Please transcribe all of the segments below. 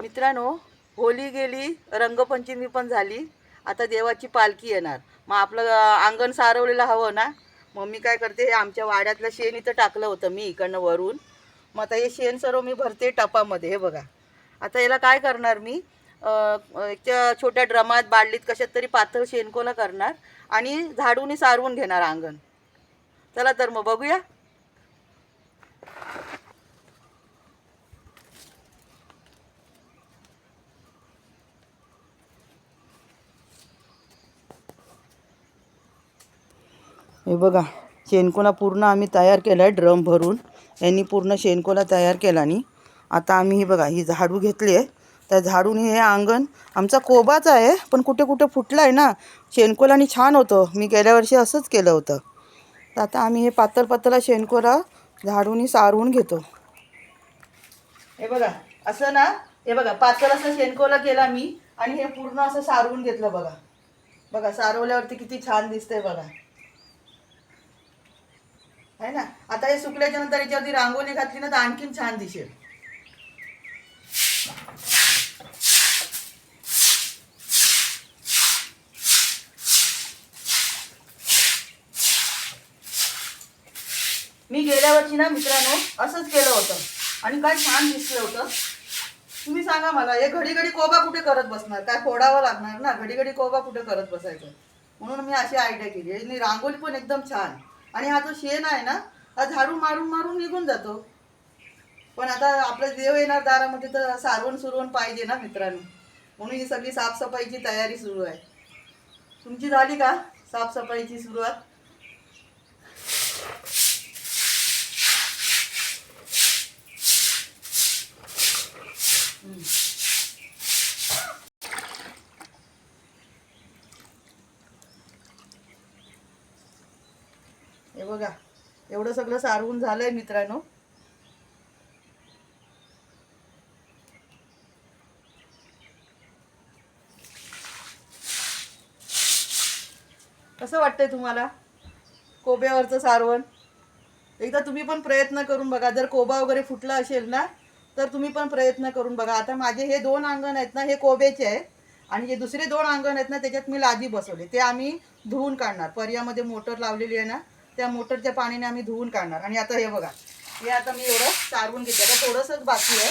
मित्रांनो होली गेली रंगपंचमी पण झाली. आता देवाची पालखी येणार. मग आपलं अंगण सारवलेलं हवं ना? मग मी काय करते आमच्या वाड्यातलं शेण इथं टाकलं होतं मी इकडनं वरून. मग आता हे शेण सर्व मी भरते टपामध्ये हे बघा. आता याला काय करणार मी? एकच्या एक त्या छोट्या ड्रमात बाडलीत कशात तरी पातळ शेणकोला करणार आणि झाडूनी सारवून घेणार अंगण. चला तर मग बघूया. हे बघा शेणकोला पूर्ण आम्ही तयार केला आहे ड्रम भरून. यांनी पूर्ण शेणकोला तयार केला आणि आता आम्ही हे बघा ही झाडू घेतली आहे. त्या झाडूने हे अंगण आमचा कोबाच आहे पण कुठे कुठे फुटला आहे ना शेणकोलाने छान होतं. मी गेल्या वर्षी असंच केलं होतं. तर आता आम्ही हे पातळ पातळ शेणकोला झाडूनी सारवून घेतो. हे बघा असं ना हे बघा पातळ असं शेणकोला केला मी आणि हे पूर्ण असं सारवून घेतलं बघा. बघा सारवल्यावरती किती छान दिसतंय बघा. आहे ना? आता हे सुकल्याच्या नंतर याच्यावरती रांगोळी घातली ना तर आणखीन छान दिसेल. मी गेल्या वर्षी ना मित्रांनो असंच केलं होतं. आणि काय छान दिसलं होतं. तुम्ही सांगा मला हे घडी घडी कोबा कुठे करत बसणार? काय फोडावं लागणार ना? घडी घडी कोबा कुठे करत बसायचं? म्हणून मी अशी आयडिया केली. आणि रांगोळी पण एकदम छान. आणि हा जो शेण आहे ना हा झाडू मारून मारून निघून जातो. पण आता आपलं देव येणार दारामध्ये तर सारवण सुरवण पाहिजे ना मित्रांनो. म्हणून ही सगळी साफसफाईची तयारी सुरू आहे. तुमची झाली का साफसफाईची सुरुवात? हे बघा एवढं सगळं सारवून झालंय मित्रांनो. कसं वाटतंय तुम्हाला कोब्यावरचं सारवण? एकदा तुम्ही पण प्रयत्न करून बघा जर कोबा वगैरे फुटला असेल ना तर तुम्ही पण प्रयत्न करून बघा. आता माझे हे दोन अंगण आहेत ना हे कोब्याचे आहे आणि जे दुसरे दोन अंगण आहेत ना त्याच्यात मी लादी बसवले. ते आम्ही धुवून काढणार. पर्यामध्ये मोटर लावलेली आहे ना त्या मोटरच्या पाण्याने आम्ही धुवून काढणार. आणि आता हे बघा हे आता मी एवढं सारवून घेते. आता थोडंसंच बाकी आहे.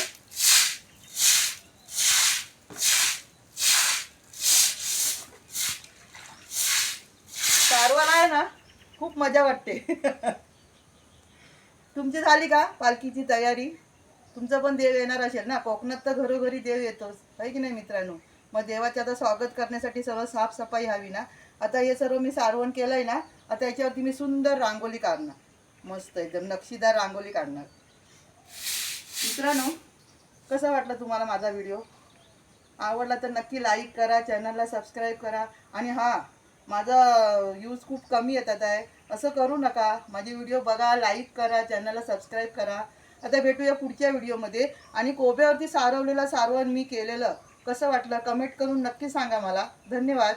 सारवाला आहे ना खूप मजा वाटते. तुमची झाली का पालखीची तयारी? तुमचं पण देव येणार असेल ना? कोकणात तर घरोघरी देव येतोच. आहे की नाही मित्रांनो? मग देवाचे आता स्वागत करण्यासाठी सर्व साफसफाई हवी ना? आता हे सर्व मी सारवण केलंय ना आता याच्यावरती मी सुंदर रांगोळी काढणार. मस्त एकदम नक्षीदार रांगोळी काढणार. मित्रांनो कसा वाटला तुम्हाला माझा व्हिडिओ? आवडला तर नक्की लाईक करा चॅनलला सबस्क्राईब करा. आणि हां माझा यूज खूप कमी येतात आहे. असं करू नका. माझे व्हिडिओ बघा लाईक करा चॅनलला सबस्क्राईब करा. आता भेटूया पुढच्या व्हिडिओमध्ये. आणि कोब्यावरती सारवलेलं सारवण मी केलेलं कसं वाटलं? कमेंट करून नक्की सांगा मला. धन्यवाद.